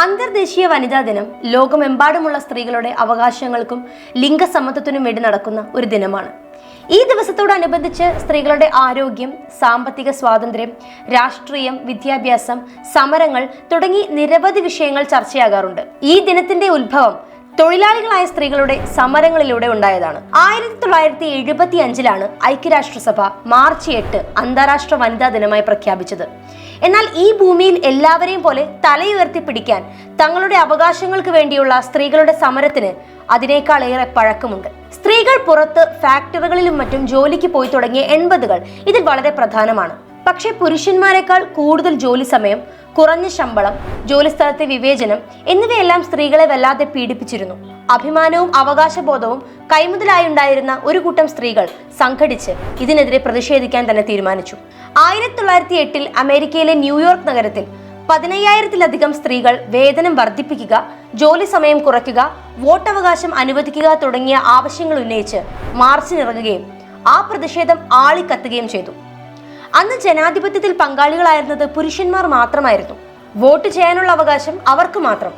അന്തർദേശീയ വനിതാ ദിനം ലോകമെമ്പാടുമുള്ള സ്ത്രീകളുടെ അവകാശങ്ങൾക്കും ലിംഗസമ്മത്വത്തിനും വേണ്ടി നടക്കുന്ന ഒരു ദിനമാണ്. ഈ ദിവസത്തോടനുബന്ധിച്ച് സ്ത്രീകളുടെ ആരോഗ്യം സാമ്പത്തിക സ്വാതന്ത്ര്യം രാഷ്ട്രീയം വിദ്യാഭ്യാസം സമരങ്ങൾ തുടങ്ങി നിരവധി വിഷയങ്ങൾ ചർച്ചയാകാറുണ്ട്. ഈ ദിനത്തിന്റെ ഉത്ഭവം തൊഴിലാളികളായ സ്ത്രീകളുടെ സമരങ്ങളിലൂടെ ഉണ്ടായതാണ്. ആയിരത്തി തൊള്ളായിരത്തി എഴുപത്തി അഞ്ചിലാണ് ഐക്യരാഷ്ട്രസഭ മാർച്ച് എട്ട് അന്താരാഷ്ട്ര വനിതാ ദിനമായി പ്രഖ്യാപിച്ചത്. എന്നാൽ ഈ ഭൂമിയിൽ എല്ലാവരെയും പോലെ തലയുയർത്തി പിടിക്കാൻ തങ്ങളുടെ അവകാശങ്ങൾക്ക് വേണ്ടിയുള്ള സ്ത്രീകളുടെ സമരത്തിന് അതിനേക്കാൾ ഏറെ പഴക്കമുണ്ട്. സ്ത്രീകൾ പുറത്ത് ഫാക്ടറികളിലും മറ്റും ജോലിക്ക് പോയി തുടങ്ങിയ എൺപതുകൾ ഇതിൽ വളരെ പ്രധാനമാണ്. പക്ഷേ പുരുഷന്മാരെക്കാൾ കൂടുതൽ ജോലി സമയം കുറഞ്ഞ ശമ്പളം ജോലിസ്ഥലത്തെ വിവേചനം എന്നിവയെല്ലാം സ്ത്രീകളെ വല്ലാതെ പീഡിപ്പിച്ചിരുന്നു. അഭിമാനവും അവകാശബോധവും കൈമുതലായി ഉണ്ടായിരുന്ന ഒരു കൂട്ടം സ്ത്രീകൾ സംഘടിച്ച് ഇതിനെതിരെ പ്രതിഷേധിക്കാൻ തന്നെ തീരുമാനിച്ചു. ആയിരത്തി തൊള്ളായിരത്തി എട്ടിൽ അമേരിക്കയിലെ ന്യൂയോർക്ക് നഗരത്തിൽ പതിനയ്യായിരത്തിലധികം സ്ത്രീകൾ വേതനം വർദ്ധിപ്പിക്കുക ജോലി സമയം കുറയ്ക്കുക വോട്ടവകാശം അനുവദിക്കുക തുടങ്ങിയ ആവശ്യങ്ങൾ ഉന്നയിച്ച് മാർച്ചിനിറങ്ങുകയും ആ പ്രതിഷേധം ആളിക്കത്തുകയും ചെയ്തു. അന്ന് ജനാധിപത്യത്തിൽ പങ്കാളികളായിരുന്നത് പുരുഷന്മാർ മാത്രമായിരുന്നു. വോട്ട് ചെയ്യാനുള്ള അവകാശം അവർക്ക് മാത്രം.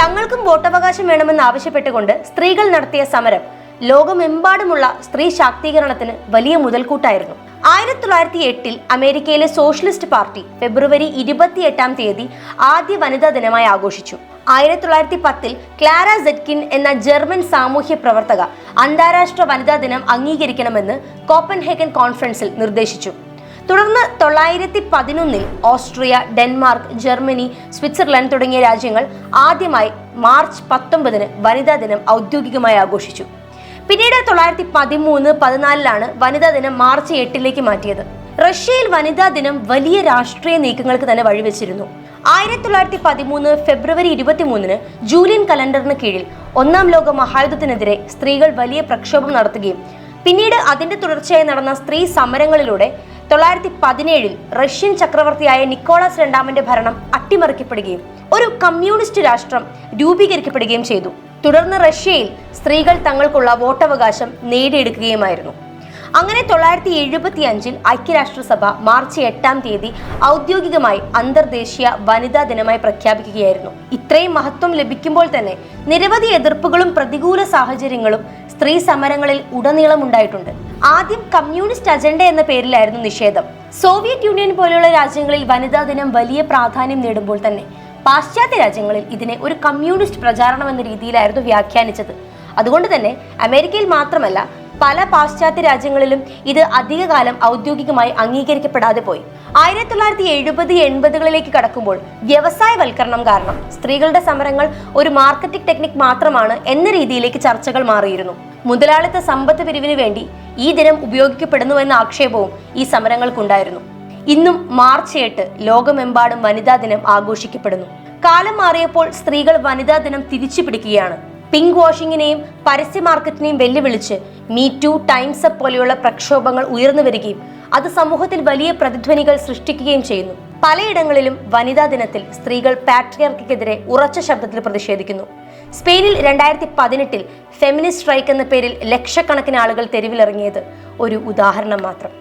തങ്ങൾക്കും വോട്ടവകാശം വേണമെന്ന് ആവശ്യപ്പെട്ടുകൊണ്ട് സ്ത്രീകൾ നടത്തിയ സമരം ലോകമെമ്പാടുമുള്ള സ്ത്രീ ശാക്തീകരണത്തിന് വലിയ മുതൽക്കൂട്ടായിരുന്നു. ആയിരത്തി തൊള്ളായിരത്തി എട്ടിൽ അമേരിക്കയിലെ സോഷ്യലിസ്റ്റ് പാർട്ടി ഫെബ്രുവരി ഇരുപത്തിയെട്ടാം തീയതി ആദ്യ വനിതാ ദിനമായി ആഘോഷിച്ചു. ആയിരത്തി തൊള്ളായിരത്തി പത്തിൽ ക്ലാര സെറ്റ്കിൻ എന്ന ജർമ്മൻ സാമൂഹ്യ പ്രവർത്തക അന്താരാഷ്ട്ര വനിതാ ദിനം അംഗീകരിക്കണമെന്ന് കോപ്പൻഹേഗൻ കോൺഫറൻസിൽ നിർദ്ദേശിച്ചു. തുടർന്ന് തൊള്ളായിരത്തി പതിനൊന്നിൽ ഓസ്ട്രിയ ഡെൻമാർക്ക് ജർമ്മനി സ്വിറ്റ്സർലൻഡ് തുടങ്ങിയ രാജ്യങ്ങൾ ആദ്യമായി മാർച്ച് പത്തൊമ്പതിന് വനിതാ ദിനം ഔദ്യോഗികമായി ആഘോഷിച്ചു. പിന്നീട് തൊള്ളായിരത്തി പതിമൂന്ന് പതിനാലിലാണ് വനിതാ ദിനം മാർച്ച് എട്ടിലേക്ക് മാറ്റിയത്. റഷ്യയിൽ വനിതാ ദിനം വലിയ രാഷ്ട്രീയ നീക്കങ്ങൾക്ക് തന്നെ വഴിവെച്ചിരുന്നു. ആയിരത്തി തൊള്ളായിരത്തി പതിമൂന്ന് ഫെബ്രുവരി ഇരുപത്തിമൂന്നിന് ജൂലിയൻ കലണ്ടറിന് കീഴിൽ ഒന്നാം ലോക മഹായുദ്ധത്തിനെതിരെ സ്ത്രീകൾ വലിയ പ്രക്ഷോഭം നടത്തുകയും പിന്നീട് അതിന്റെ തുടർച്ചയായി നടന്ന സ്ത്രീ സമരങ്ങളിലൂടെ തൊള്ളായിരത്തി പതിനേഴിൽ റഷ്യൻ ചക്രവർത്തിയായ നിക്കോളാസ് രണ്ടാമന്റെ ഭരണം അട്ടിമറിക്കപ്പെടുകയും ഒരു കമ്മ്യൂണിസ്റ്റ് രാഷ്ട്രം രൂപീകരിക്കപ്പെടുകയും ചെയ്തു. തുടർന്ന് റഷ്യയിൽ സ്ത്രീകൾ തങ്ങൾക്കുള്ള വോട്ടവകാശം നേടിയെടുക്കുകയുമായിരുന്നു. അങ്ങനെ തൊള്ളായിരത്തി എഴുപത്തി അഞ്ചിൽ ഐക്യരാഷ്ട്രസഭ മാർച്ച് എട്ടാം തീയതി ഔദ്യോഗികമായി അന്തർദേശീയ വനിതാ ദിനമായി പ്രഖ്യാപിക്കുകയായിരുന്നു. ഇത്രയും മഹത്വം ലഭിക്കുമ്പോൾ തന്നെ നിരവധി എതിർപ്പുകളും പ്രതികൂല സാഹചര്യങ്ങളും സ്ത്രീ സമരങ്ങളിൽ ഉടനീളം ഉണ്ടായിട്ടുണ്ട് ആദ്യം കമ്മ്യൂണിസ്റ്റ് അജണ്ട എന്ന പേരിലായിരുന്നു നിഷേധം. സോവിയറ്റ് യൂണിയൻ പോലെയുള്ള രാജ്യങ്ങളിൽ വനിതാ ദിനം വലിയ പ്രാധാന്യം നേടുമ്പോൾ തന്നെ പാശ്ചാത്യ രാജ്യങ്ങളിൽ ഇതിനെ ഒരു കമ്മ്യൂണിസ്റ്റ് പ്രചാരണം എന്ന രീതിയിലായിരുന്നു വ്യാഖ്യാനിച്ചത്. അതുകൊണ്ട് തന്നെ അമേരിക്കയിൽ മാത്രമല്ല പല പാശ്ചാത്യ രാജ്യങ്ങളിലും ഇത് അധികകാലം ഔദ്യോഗികമായി അംഗീകരിക്കപ്പെടാതെ പോയി. ആയിരത്തി തൊള്ളായിരത്തി എഴുപത് എൺപതുകളിലേക്ക് കടക്കുമ്പോൾ വ്യവസായവൽക്കരണം കാരണം സ്ത്രീകളുടെ സമരങ്ങൾ ഒരു മാർക്കറ്റിംഗ് ടെക്നിക് മാത്രമാണ് എന്ന രീതിയിലേക്ക് ചർച്ചകൾ മാറിയിരുന്നു. മുതലാളിത്ത സമ്പത്ത് പിരിവിന് വേണ്ടി ഈ ദിനം ഉപയോഗിക്കപ്പെടുന്നു എന്ന ആക്ഷേപവും ഈ സമരങ്ങൾക്കുണ്ടായിരുന്നു. ഇന്നും മാർച്ച് എട്ട് ലോകമെമ്പാടും വനിതാ ദിനം ആഘോഷിക്കപ്പെടുന്നു. കാലം മാറിയപ്പോൾ സ്ത്രീകൾ വനിതാ ദിനം തിരിച്ചു പിടിക്കുകയാണ്. പിങ്ക് വാഷിങ്ങിനെയും പരസ്യ മാർക്കറ്റിനെയും വെല്ലുവിളിച്ച് മീ ടു ടൈംസ് അപ്പ് പോലെയുള്ള പ്രക്ഷോഭങ്ങൾ ഉയർന്നു വരികയും അത് സമൂഹത്തിൽ വലിയ പ്രതിധ്വനികൾ സൃഷ്ടിക്കുകയും ചെയ്യുന്നു. പലയിടങ്ങളിലും വനിതാ ദിനത്തിൽ സ്ത്രീകൾ പാട്രിയാർക്കെതിരെ ഉറച്ച ശബ്ദത്തിൽ പ്രതിഷേധിക്കുന്നു. സ്പെയിനിൽ രണ്ടായിരത്തി പതിനെട്ടിൽ ഫെമിനിസ്റ്റ് സ്ട്രൈക്ക് എന്ന പേരിൽ ലക്ഷക്കണക്കിന് ആളുകൾ തെരുവിലിറങ്ങിയത് ഒരു ഉദാഹരണം മാത്രം.